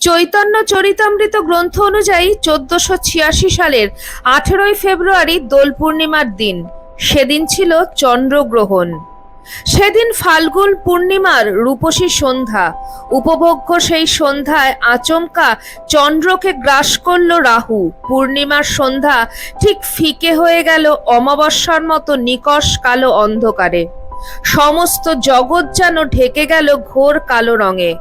চৈতন্য চরিতামৃত গ্রন্থ অনুযায়ী চোদ্দশো ছিয়াশি সালের আঠেরোই ফেব্রুয়ারি দোল পূর্ণিমার দিন। সেদিন ছিল চন্দ্রগ্রহণ। সেদিন ফাল্গুন পূর্ণিমার রূপসী সন্ধ্যা। উপভোগ্য সেই সন্ধ্যায় আচমকা চন্দ্রকে গ্রাস করল রাহু। পূর্ণিমার সন্ধ্যা ঠিক ফিকে হয়ে গেল অমাবস্যার মতো নিকষ কালো অন্ধকারে। সমস্ত জগৎ যেন ঢেকে গেল ঘোর কালো রঙে।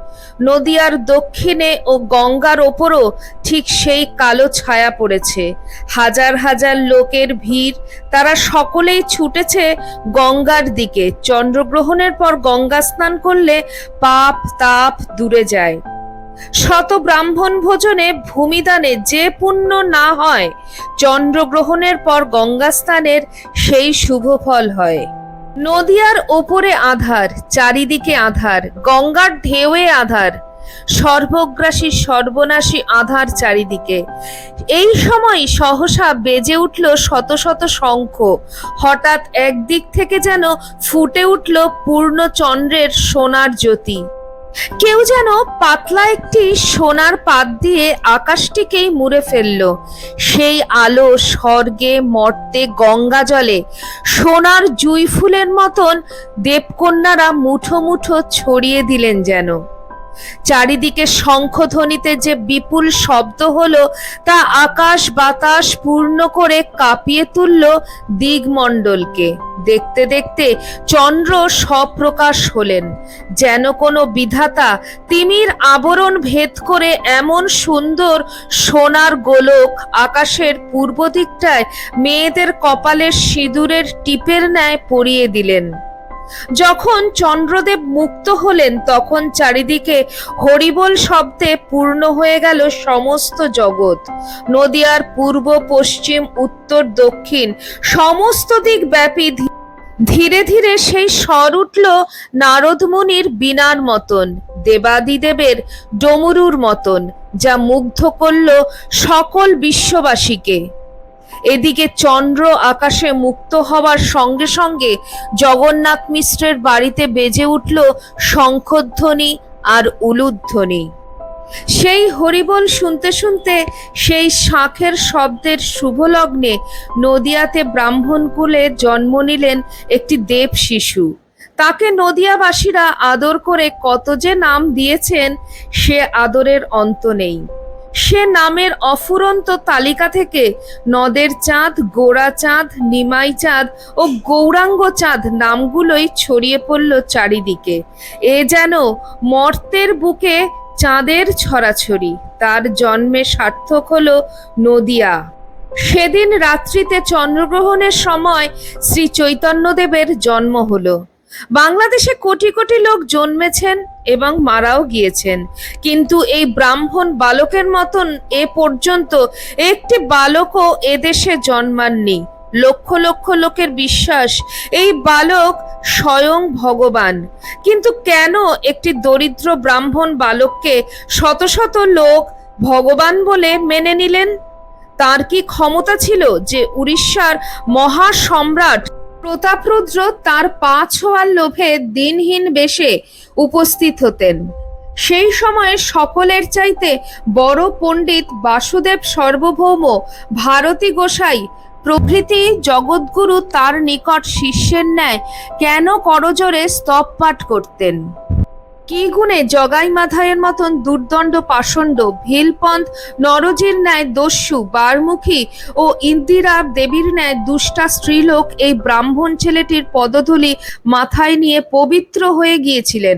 নদিয়ার দক্ষিণে ও গঙ্গার ওপরও ঠিক সেই কালো ছায়া পড়েছে। হাজার হাজার লোকের ভিড়, তারা সকলেই ছুটেছে গঙ্গার দিকে। চন্দ্রগ্রহণের পর গঙ্গা স্নান করলে পাপ, তাপ দূরে যায়। শত ব্রাহ্মণ ভোজনে ভূমিদানে যে পুণ্য না হয়, চন্দ্রগ্রহণের পর গঙ্গা স্নানের সেই শুভ ফল হয়। নদিয়ার ওপরে আধার, চারিদিকে আধার, গঙ্গার ঢেউয়ে আধার, সর্বগ্রাসী, সর্বনাশী আধার চারিদিকে। এই সময় সহসা বেজে উঠল শত শত শঙ্খ। হঠাৎ একদিক থেকে যেন ফুটে উঠল পূর্ণ চন্দ্রের সোনার জ্যোতি। কেউ যেন পাতলা একটি সোনার পাত দিয়ে আকাশটিকেই মুড়ে ফেলল। সেই আলো স্বর্গে, মর্তে, গঙ্গা জলে সোনার জুই ফুলের মতন দেবকন্যারা মুঠো মুঠো ছড়িয়ে দিলেন যেন। চারিদিকে শঙ্খধ্বনিতে যে বিপুল শব্দ হলো, তা আকাশ বাতাস পূর্ণ করে কাঁপিয়ে তুলল দিগমণ্ডলকে। দেখতে দেখতে চন্দ্র সপ্রকাশ হলেন, যেন কোনো বিধাতা তিমির আবরণ ভেদ করে এমন সুন্দর সোনার গোলক আকাশের পূর্ব দিকটায় মেয়েদের কপালের সিঁদুরের টিপের ন্যায় পরিয়ে দিলেন। যখন চন্দ্রদেব মুক্ত হলেন, তখন চারিদিকে হরিবোল শব্দে পূর্ণ হয়ে গেল সমস্ত জগৎ। নদিয়ার পূর্ব, পশ্চিম, উত্তর, দক্ষিণ সমস্ত দিক ব্যাপী ধীরে ধীরে সেই স্বর উঠল নারদ মুনির বিনার মতন দেবাদিদেবের ডমরুর মতন, যা মুগ্ধ করল সকল বিশ্ববাসীকে। এদিকে চন্দ্র আকাশে মুক্ত হওয়ার সঙ্গে সঙ্গে জগন্নাথ মিশ্রের বাড়িতে বেজে উঠল শঙ্খধ্বনি আর উলুধ্বনি। সেই হরিবল শুনতে শুনতে সেই শাঁখের শব্দের শুভ লগ্নে নদিয়াতে ব্রাহ্মণকুলে জন্ম নিলেন একটি দেব শিশু। তাকে নদিয়াবাসীরা আদর করে কত যে নাম দিয়েছেন, সে আদরের অন্ত নেই। সে নামের অফুরন্ত তালিকা থেকে নদের চাঁদ, গোড়া চাঁদ, নিমাই চাঁদ ও গৌরাঙ্গ চাঁদ নামগুলোই ছড়িয়ে পড়ল চারিদিকে। এ যেন মর্তের বুকে চাঁদের ছড়াছড়ি। তার জন্মে সার্থক হল নদিয়া। সেদিন রাত্রিতে চন্দ্রগ্রহণের সময় শ্রী চৈতন্যদেবের জন্ম হলো। বাংলাদেশে কোটি কোটি লোক জন্মেছেন। এবং মারাও গিয়েছেন। কিন্তু এই ব্রাহ্মণ বালকের মতন এ পর্যন্ত একটি বালকও এদেশে জন্মাননি। লক্ষ লক্ষ লোকের বিশ্বাস, এই বালক স্বয়ং ভগবান। কিন্তু কেন একটি দরিদ্র ব্রাহ্মণ বালককে শত শত লোক ভগবান বলে মেনে নিলেন? তার কি ক্ষমতা ছিল যে উড়িষ্যার মহাসম্রাট প্রতাপরুদ্র তার পা ছোঁয়ার লোভে দিনহীন বেশে উপস্থিত হতেন। সেই সময়ে সকলের চাইতে বড় পণ্ডিত বাসুদেব সর্বভৌম ভারতী গোসাই প্রভৃতি জগৎগুরু তার নিকট শিষ্যের ন্যায় কেন করজোরে স্তব পাঠ করতেন? কি গুণে জগাই মাথায়ের মতন দুর্দণ্ড পাষণ্ড, ভিলপন্থ, নরজির ন্যায় দস্যু, বারমুখী ও ইন্দিরা দেবীর ন্যায় দুষ্টা স্ত্রীলোক এই ব্রাহ্মণ ছেলেটির পদধূলি মাথায় নিয়ে পবিত্র হয়ে গিয়েছিলেন।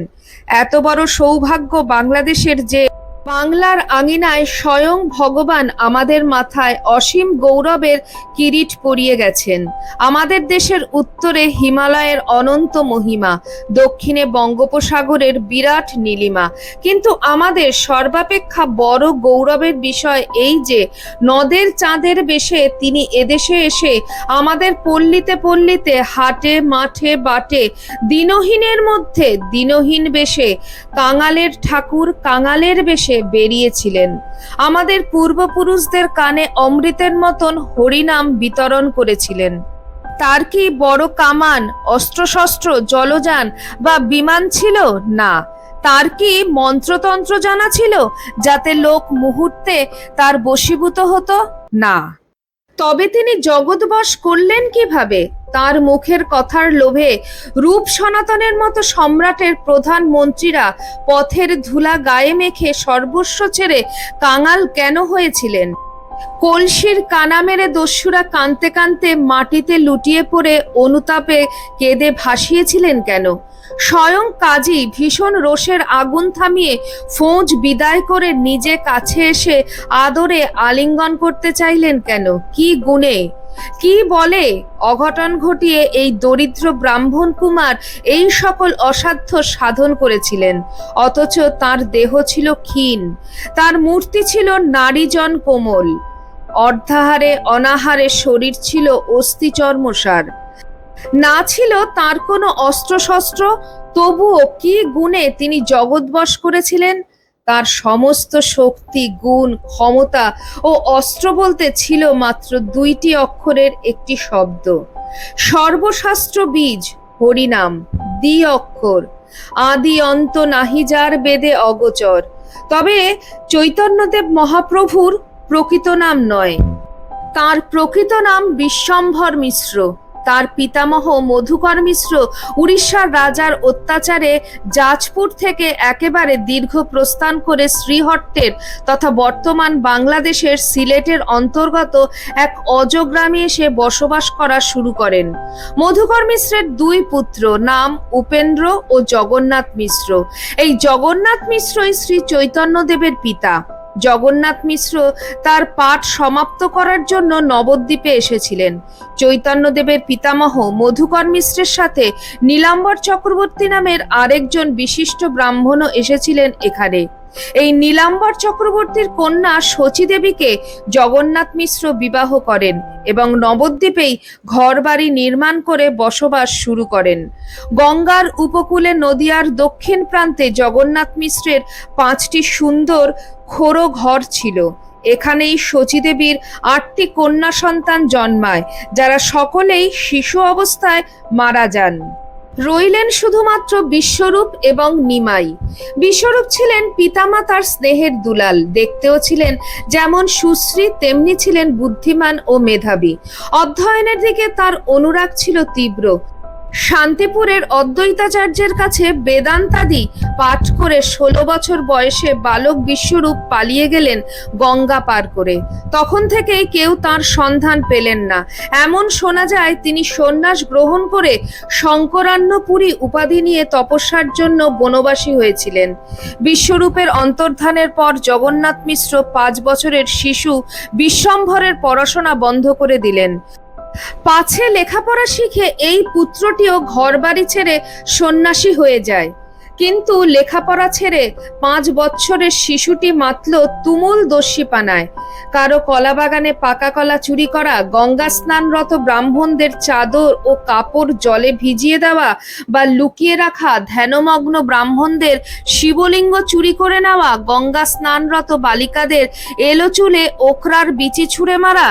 এত বড় সৌভাগ্য বাংলাদেশের যে বাংলার আঙিনায় স্বয়ং ভগবান আমাদের মাথায় অসীম গৌরবের কিরিট পরিয়ে গেছেন। আমাদের দেশের উত্তরে হিমালয়ের অনন্ত মহিমা, দক্ষিণে বঙ্গোপসাগরের বিরাট নীলিমা। কিন্তু আমাদের সর্বাপেক্ষা বড় গৌরবের বিষয় এই যে, নদের চাঁদের বেশে তিনি এদেশে এসে আমাদের পল্লীতে পল্লীতে হাটে, মাঠে, বাটে, দিনহীনের মধ্যে দিনহীন বেশে কাঙালের ঠাকুর, কাঙালের বেশে বেরিয়েছিলেন। আমাদের পূর্বপুরুষদের কানে অমৃতের মতন হরিনাম বিতরণ করেছিলেন। তার কি বড় কামান, অস্ত্রশস্ত্র, জলযান বা বিমান ছিল? না। তার কি মন্ত্রতন্ত্র জানা ছিল, যাতে লোক মুহূর্তে তার বশীভূত হতো? না। তবে তিনি জগৎবশ করলেন কীভাবে? তার মুখের কথার লোভে রূপ সনাতনের মতো সম্রাটের প্রধান মন্ত্রীরা পথের ধুলা গায়ে মেখে সর্বস্ব ছেড়ে কাঙাল কেন হয়েছিলেন? কলসির কানা মেরে দস্যুরা কানতে কানতে মাটিতে লুটিয়ে পড়ে অনুতাপে কেঁদে ভাসিয়েছিলেন কেন? স্বয়ং কাজী ভীষণ রোষের আগুন থামিয়ে ফৌজ বিদায় করে নিজে কাছে এসে আদরে আলিঙ্গন করতে চাইলেন কেন? কি গুণে? কি বলে? অঘটন ঘটিয়ে এই দরিদ্র ব্রাহ্মণ কুমার এই সকল অসাধ্য সাধন করেছিলেন। অথচ তার দেহ ছিল ক্ষীণ। তার মূর্তি ছিল নারীজন কোমল। অর্ধাহারে অনাহারে শরীর ছিল অস্থি চর্মসার। না ছিল তার কোনো অস্ত্রশস্ত্র, তবুও কি গুণে তিনি জগৎবশ করেছিলেন? তার সমস্ত শক্তি, গুণ, ক্ষমতা ও অস্ত্র বলতে ছিল মাত্র দুইটি অক্ষরের একটি শব্দ। সর্বশাস্ত্র বীজ, হরিনাম, দ্বি অক্ষর, আদি অন্ত নাহি যার বেদে অগোচর। তবে চৈতন্যদেব মহাপ্রভুর প্রকৃত নাম নয়। তার প্রকৃত নাম বিশ্বম্ভর মিশ্র। তার পিতামহ মধুকর মিশ্র উড়িষ্যার রাজার অত্যাচারে জাজপুর থেকে একেবারে দীর্ঘ প্রস্থান করে শ্রীহট্টের তথা বর্তমান বাংলাদেশের সিলেটের অন্তর্গত এক অজগ্রামে এসে বসবাস করা শুরু করেন। মধুকর মিশ্রের দুই পুত্র নাম উপেন্দ্র ও জগন্নাথ মিশ্র। এই জগন্নাথ মিশ্রই শ্রী চৈতন্যদেবের পিতা। জগন্নাথ মিশ্র তার পাঠ সমাপ্ত করার জন্য নবদ্বীপে এসেছিলেন। চৈতন্যদেবের পিতামহ মধুকর মিশ্রের সাথে নীলাম্বর চক্রবর্তী নামের আরেকজন বিশিষ্ট ব্রাহ্মণও এসেছিলেন এখানে। এই নীলাম্বর চক্রবর্তীর কন্যা শচী দেবীকে জগন্নাথ মিশ্র বিবাহ করেন এবং নবদ্বীপেই ঘরবাড়ি নির্মাণ করে বসবাস শুরু করেন। গঙ্গার উপকূলে নদিয়ার দক্ষিণ প্রান্তে জগন্নাথ মিশ্রের পাঁচটি সুন্দর খোড়ো ঘর ছিল। এখানেই শচীদেবীর আটটি কন্যা সন্তান জন্মায়, যারা সকলেই শিশু অবস্থায় মারা যান। রইলেন শুধুমাত্র বিশ্বরূপ এবং নিমাই। বিশ্বরূপ ছিলেন পিতামাতার স্নেহের দুলাল। দেখতেও ছিলেন যেমন সুশ্রী, তেমনি ছিলেন বুদ্ধিমান ও মেধাবী। অধ্যয়নের দিকে তার অনুরাগ ছিল তীব্র। শান্তিপুরের অদ্বৈতাচার্যের কাছে বেদান্তাদি পাঠ করে ষোলো বছর বয়সে বালক বিশ্বরূপ পালিয়ে গেলেন গঙ্গা পার করে। তখন থেকেই কেউ তার সন্ধান পেলেন না। এমন শোনা যায়, তিনি সন্ন্যাস গ্রহণ করে শঙ্করান্নপুরী উপাধি নিয়ে তপস্যার জন্য বনবাসী হয়েছিলেন। বিশ্বরূপের অন্তর্ধানের পর জগন্নাথ মিশ্র পাঁচ বছরের শিশু বিশ্বম্ভরের পড়াশোনা বন্ধ করে দিলেন। পাছে লেখাপড়া শিখে এই পুত্রটিও ঘরবাড়ি ছেড়ে সন্ন্যাসী হয়ে যায়। কিন্তু লেখাপড়া ছেড়ে পাঁচ বছরের শিশুটি মাতল তুমুল দস্যিপানায় কারও কলা বাগানে পাকা কলা চুরি করা, গঙ্গা স্নানরত ব্রাহ্মণদের চাদর ও কাপড় জলে ভিজিয়ে দেওয়া বা লুকিয়ে রাখা ধ্যানমগ্ন ব্রাহ্মণদের শিবলিঙ্গ চুরি করে নেওয়া, গঙ্গা স্নানরত বালিকাদের এলো চুলে ওখরার বিচি ছুঁড়ে মারা।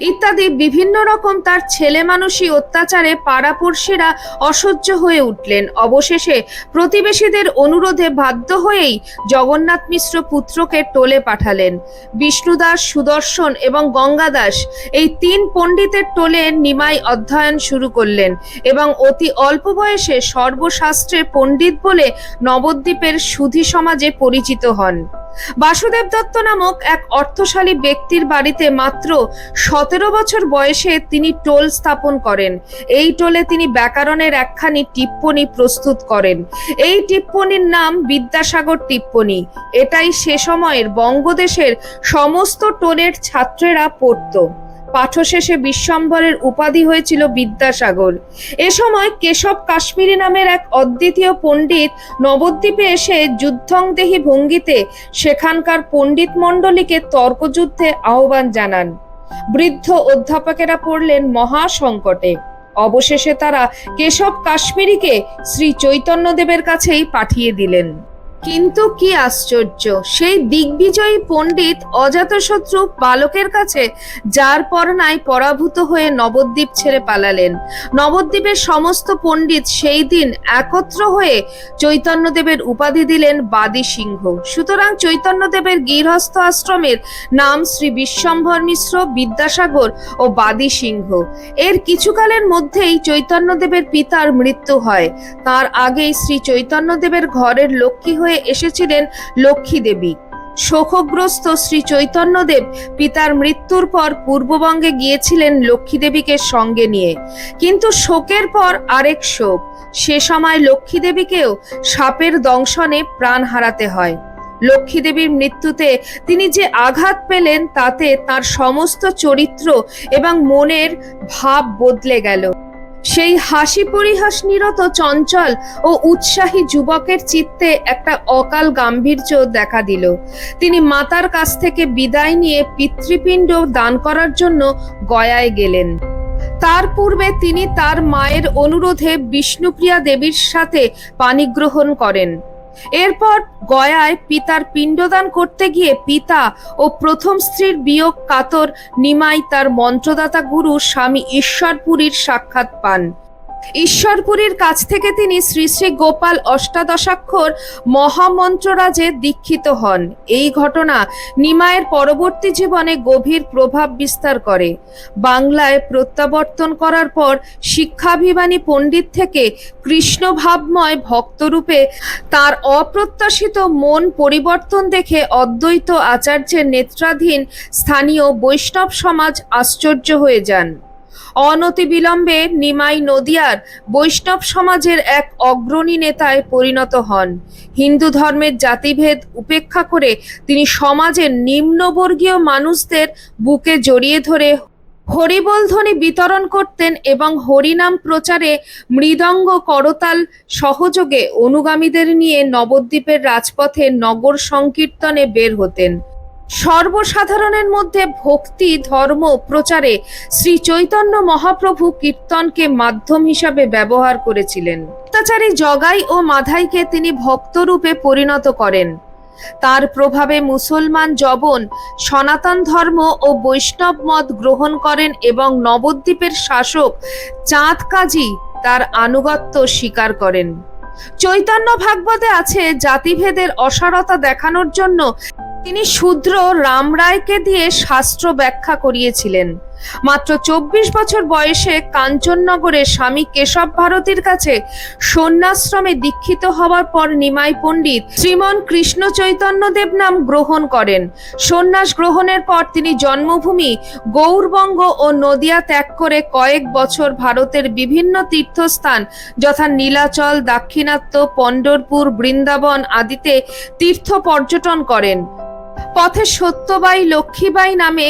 ইত্যাদি বিভিন্ন রকম তার ছেলে মানুষই অত্যাচারে পাড়াপড়শিরা অসহ্য হয়ে উঠলেন। অবশেষে প্রতিবেশীদের অনুরোধে বাধ্য হয়েই জগন্নাথ মিশ্র পুত্রকে টোলে পাঠালেন। বিষ্ণুদাস, সুদর্শন এবং গঙ্গাদাস এই তিন পণ্ডিতের টোলে নিমাই অধ্যয়ন শুরু করলেন এবং অতি অল্প বয়সে সর্বশাস্ত্রে পণ্ডিত বলে নবদ্বীপের সুধী সমাজে পরিচিত হন। বাসুদেব দত্ত নামক এক অর্থশালী ব্যক্তির বাড়িতে মাত্র সতেরো বছর বয়সে তিনি টোল স্থাপন করেন। এই টোলে তিনি ব্যাকরণের একখানি টিপ্পনী প্রস্তুত করেন। এই টিপ্পনীর নাম বিদ্যাসাগর টিপ্পনী। এটাই সে সময়ের বঙ্গদেশের সমস্ত টোলের ছাত্রেরা পড়ত। পাঠশেষে বিশ্বম্বরের উপাধি হয়েছিল বিদ্যাসাগর। এ সময় কেশব কাশ্মীরি নামের এক অদ্বিতীয় পণ্ডিত নবদ্বীপে এসে যুদ্ধংদেহী ভঙ্গিতে সেখানকার পণ্ডিত মণ্ডলীকে তর্কযুদ্ধে আহ্বান জানান। বৃদ্ধ অধ্যাপকেরা পড়লেন মহা সংকটে অবশেষে তারা কেশব কাশ্মীরিকে শ্রী চৈতন্যদেবের কাছেই পাঠিয়ে দিলেন। কিন্তু কি আশ্চর্য, সেই দিগ্বিজয়ী পণ্ডিত অজাতশত্রু বালকের কাছে, যার পরনায় পরাভূত হয়ে নবদ্বীপ ছেড়ে পালালেন। নবদ্বীপের সমস্ত পণ্ডিত সেই দিন একত্র হয়ে চৈতন্যদেবের উপাধি দিলেন বাদী সিংহ। সুতরাং চৈতন্যদেবের গৃহস্থ আশ্রমের নাম শ্রী বিশ্বম্ভর মিশ্র, বিদ্যাসাগর ও বাদী সিংহ। এর কিছুকালের মধ্যেই চৈতন্যদেবের পিতার মৃত্যু হয়। তার আগেই শ্রী চৈতন্যদেবের ঘরের লক্ষ্মী হয়ে এসেছিলেন লক্ষ্মী দেবী। শোকগ্রস্ত শ্রী চৈতন্যদেব পিতার মৃত্যুর পর পূর্ববঙ্গে গিয়েছিলেন লক্ষ্মী দেবীকে সঙ্গে নিয়ে। কিন্তু শোকের পর আরেক শোক, সে সময় লক্ষ্মী দেবীকেও সাপের দংশনে প্রাণ হারাতে হয়। লক্ষ্মী দেবীর মৃত্যুতে তিনি যে আঘাত পেলেন তাতে তার সমস্ত চরিত্র এবং মনের ভাব বদলে গেল। সেই হাসি পরিহাস নিরত চঞ্চল ও উৎসাহী যুবকের চিত্তে একটা অকাল গাম্ভীর্য দেখা দিল। তিনি মাতার কাছ থেকে বিদায় নিয়ে পিতৃপিণ্ড দান করার জন্য গয়ায় গেলেন। তার পূর্বে তিনি তার মায়ের অনুরোধে বিষ্ণুপ্রিয়া দেবীর সাথে পানিগ্রহণ করেন। এরপর গয়ায় পিতার পিণ্ডদান করতে গিয়ে পিতা ও প্রথম স্ত্রীর বিয়োগ কাতর, নিমাই তার মন্ত্রদাতা গুরু স্বামী ঈশ্বরপুরীর সাক্ষাৎ পান। ঈশ্বরপুরীর কাছ থেকে তিনি শ্রী শ্রী গোপাল অষ্টাদশাক্ষর মহামন্ত্ররাজে দীক্ষিত হন। এই ঘটনা নিমায়ের পরবর্তী জীবনে গভীর প্রভাব বিস্তার করে। বাংলায় প্রত্যাবর্তন করার পর শিক্ষাভিমানী পণ্ডিত থেকে কৃষ্ণভাবময় ভক্তরূপে তার অপ্রত্যাশিত মন পরিবর্তন দেখে অদ্বৈত আচার্যের নেত্রাধীন স্থানীয় বৈষ্ণব সমাজ আশ্চর্য হয়ে যান। অনতিবিলম্বে নিমাই নদিয়ার বৈষ্ণব সমাজের এক অগ্রণী নেতায় পরিণত হন। হিন্দু ধর্মের জাতিভেদ উপেক্ষা করে তিনি সমাজের নিম্নবর্গীয় মানুষদের বুকে জড়িয়ে ধরে হরিবোল ধ্বনি বিতরণ করতেন এবং হরিনাম প্রচারে মৃদঙ্গ করতাল সহযোগে অনুগামীদের নিয়ে নবদ্বীপের রাজপথে নগর সংকীর্তনে বের হতেন। সর্বসাধারণের মধ্যে ভক্তি, ধর্ম প্রচারে শ্রী চৈতন্য মহাপ্রভু কীর্তনকে মাধ্যম হিসাবে ব্যবহার করেছিলেন। অত্যাচারী জগাই ও মাধাইকে তিনি ভক্তরূপে পরিণত করেন। তার প্রভাবে মুসলমান জবন সনাতন ধর্ম ও বৈষ্ণব মত গ্রহণ করেন এবং নবদ্বীপের শাসক চাঁদ কাজী তার আনুগত্য স্বীকার করেন। চৈতন্য ভাগবতে আছে জাতিভেদের অসারতা দেখানোর জন্য তিনি শূদ্র রামরায়কে দিয়ে শাস্ত্র ব্যাখ্যা করিয়েছিলেন। মাত্র চব্বিশ বছর বয়সে কাঞ্চননগরে স্বামী কেশব ভারতীর কাছে সন্ন্যাশ্রমে দীক্ষিত হওয়ার পর নিমাই পণ্ডিত শ্রীমন কৃষ্ণ চৈতন্যদেব নাম গ্রহণ করেন। সন্ন্যাস গ্রহণের পর তিনি জন্মভূমি গৌরবঙ্গ ও নদিয়া ত্যাগ করে কয়েক বছর ভারতের বিভিন্ন তীর্থস্থান যথা নীলাচল, দাক্ষিণাত্য, পণ্ডরপুর, বৃন্দাবন আদিতে তীর্থ পর্যটন করেন। পথে সত্যবাই, লক্ষ্মীবাই নামে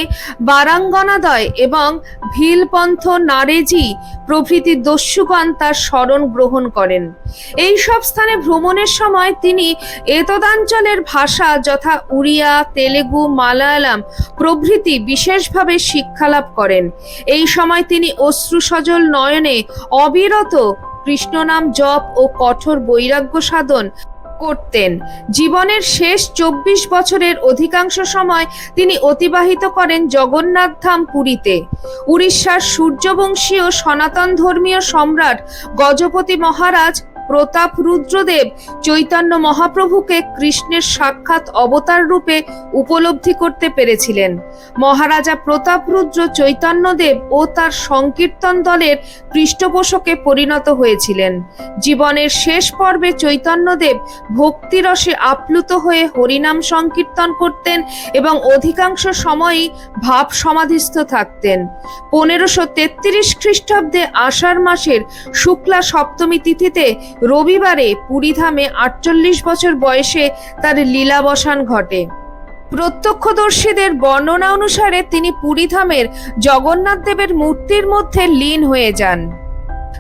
বারাঙ্গনাদয় এবং ভিলপন্থ নারেজি প্রভৃতি দস্যুগণ তার স্মরণ গ্রহণ করেন। এই সব স্থানে ভ্রমণের সময় তিনি এতদাঞ্চলের ভাষা যথা উড়িয়া, তেলেগু, মালায়ালাম প্রভৃতি বিশেষভাবে শিক্ষালাভ করেন। এই সময় তিনি অশ্রুসজল নয়নে অবিরত কৃষ্ণনাম জপ ও কঠোর বৈরাগ্য সাধন করতেন। জীবনের শেষ চব্বিশ বছরের অধিকাংশ সময় তিনি অতিবাহিত করেন জগন্নাথধাম পুরীতে। উড়িষ্যার সূর্যবংশীয় সনাতন ধর্মীয় সম্রাট গজপতি মহারাজ প্রতাপ রুদ্রদেব চৈতন্য মহাপ্রভুকে কৃষ্ণের সাক্ষাৎ অবতার রূপে উপলব্ধি করতে পেরেছিলেন। মহারাজা প্রতাপ রুদ্র চৈতন্যদেব ও তার সংকীর্তন দলের পৃষ্ঠপোষকে পরিণত হয়েছিলেন। জীবনের শেষ পর্বে চৈতন্যদেব ভক্তিরসে আপ্লুত হয়ে হরিনাম সংকীর্তন করতেন এবং অধিকাংশ সময়ই ভাব সমাধিস্থ থাকতেন। পনেরোশো তেত্রিশ খ্রিস্টাব্দে আষাঢ় মাসের শুক্লা সপ্তমী তিথিতে রবিবারে পুরীধামে আটচল্লিশ বছর বয়সে তার লীলাবসান ঘটে। প্রত্যক্ষদর্শীদের বর্ণনা অনুসারে তিনি পুরীধামের জগন্নাথ দেবের মূর্তির মধ্যে লীন হয়ে যান।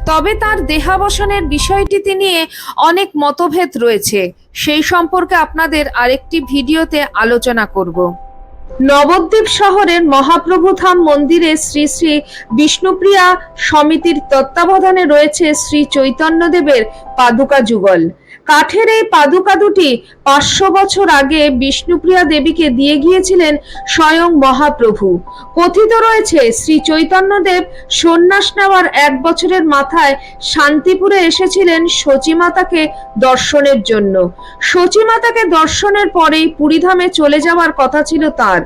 তবে তার দেহাবসানের বিষয়টিতে নিয়ে অনেক মতভেদ রয়েছে। সেই সম্পর্কে আপনাদের আরেকটি ভিডিওতে আলোচনা করব। নবদ্বীপ শহরের মহাপ্রভু ধাম মন্দিরে শ্রী শ্রী বিষ্ণুপ্রিয়া সমিতির তত্ত্বাবধানে রয়েছে শ্রী চৈতন্যদেবের পাদুকা যুগল। কাঠের এই পাদুকা দুটি পাঁচশো বছর আগে বিষ্ণুপ্রিয়া দেবীকে দিয়ে গিয়েছিলেন স্বয়ং মহাপ্রভু। কথিত রয়েছে, শ্রী চৈতন্যদেব সন্ন্যাস নেওয়ার এক বছরের মাথায় শান্তিপুরে এসেছিলেন সচিমাতাকে দর্শনের জন্য। সচিমাতাকে দর্শনের পরেই পুরীধামে চলে যাওয়ার কথা ছিল তার।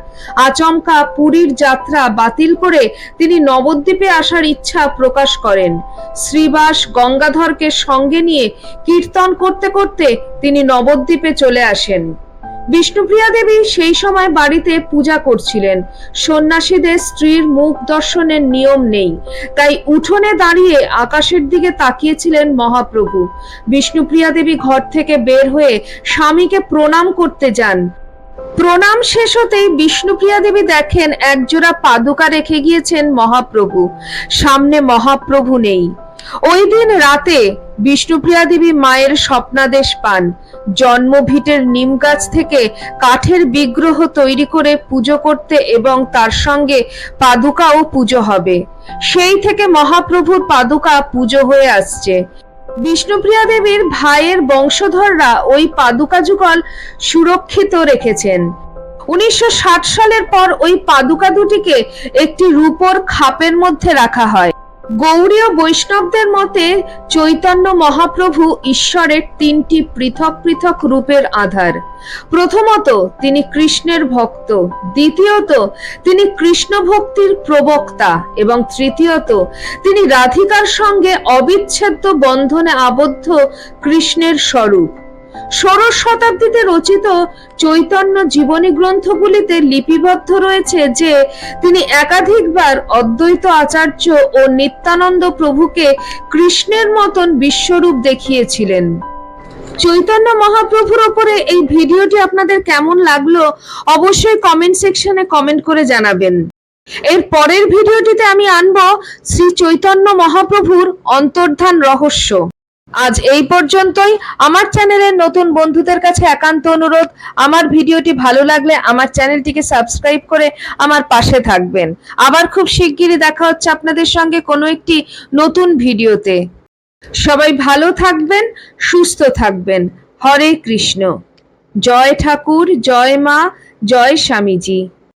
আচমকা পুরীর যাত্রা বাতিল করে তিনি নবদ্বীপে আসার ইচ্ছা প্রকাশ করেন। শ্রীবাস গঙ্গাধরকে সঙ্গে নিয়ে কীর্তন করতে করতে তিনি নবদ্বীপে চলে আসেন। বিষ্ণুপ্রিয়া দেবী সেই সময় বাড়িতে পূজা করছিলেন। সন্ন্যাসীদের স্ত্রীর মুখ দর্শনের নিয়ম নেই, তাই উঠোনে দাঁড়িয়ে আকাশের দিকে তাকিয়েছিলেন মহাপ্রভু। বিষ্ণুপ্রিয়া দেবী ঘর থেকে বের হয়ে স্বামীকে প্রণাম করতে যান। প্রণাম শেষ হতেই বিষ্ণুপ্রিয়া দেবী দেখেন একজোড়া পাদুকা রেখে গিয়েছেন মহাপ্রভু। সামনে মহাপ্রভু নেই। ওই দিন রাতে বিষ্ণুপ্রিয়া দেবী মায়ের স্বপ্নাদেশ পান। জন্মভিটের নিম গাছ থেকে কাঠের বিগ্রহ তৈরি করে পুজো করতে এবং তার সঙ্গে পাদুকাও পুজো হবে। সেই থেকে মহাপ্রভুর পাদুকা পুজো হয়ে আসছে। বিষ্ণুপ্রিয়া দেবীর ভাইয়ের বংশধররা ওই পাদুকা যুগল সুরক্ষিত রেখেছেন। উনিশশো ষাট সালের পর ওই পাদুকা দুটিকে একটি রূপোর খাপের মধ্যে রাখা হয়। গৌড়ীয় বৈষ্ণবদের মতে চৈতন্য মহাপ্রভু ঈশ্বরের তিনটি পৃথক পৃথক রূপের আধার। প্রথমত, তিনি কৃষ্ণের ভক্ত। দ্বিতীয়ত, তিনি কৃষ্ণ ভক্তির প্রবক্তা। এবং তৃতীয়ত, তিনি রাধিকার সঙ্গে অবিচ্ছেদ্য বন্ধনে আবদ্ধ কৃষ্ণের স্বরূপ। ষোড়শ শতাব্দীতে রচিত চৈতন্য জীবনী গ্রন্থগুলিতে লিপিবদ্ধ রয়েছে যে তিনি একাধিকবার অদ্বৈত আচার্য ও নিত্যানন্দ প্রভুকে কৃষ্ণের মতন বিশ্বরূপ দেখিয়েছিলেন। চৈতন্য মহাপ্রভুর ওপরে এই ভিডিওটি আপনাদের কেমন লাগল অবশ্যই কমেন্ট সেকশনে কমেন্ট করে জানাবেন। এর পরের ভিডিওটিতে আমি আনব শ্রী চৈতন্য মহাপ্রভুর অন্তর্ধান রহস্য। আজ এই পর্যন্তই। আমার চ্যানেলের নতুন বন্ধুদের কাছে একান্ত অনুরোধ, আমার ভিডিওটি ভালো লাগলে আমার চ্যানেলটিকে সাবস্ক্রাইব করে আমার পাশে থাকবেন। আবার খুব শিগগিরই দেখা হচ্ছে আপনাদের সঙ্গে কোনো একটি নতুন ভিডিওতে। সবাই ভালো থাকবেন, সুস্থ থাকবেন। হরে কৃষ্ণ। জয় ঠাকুর, জয় মা, জয় স্বামীজি।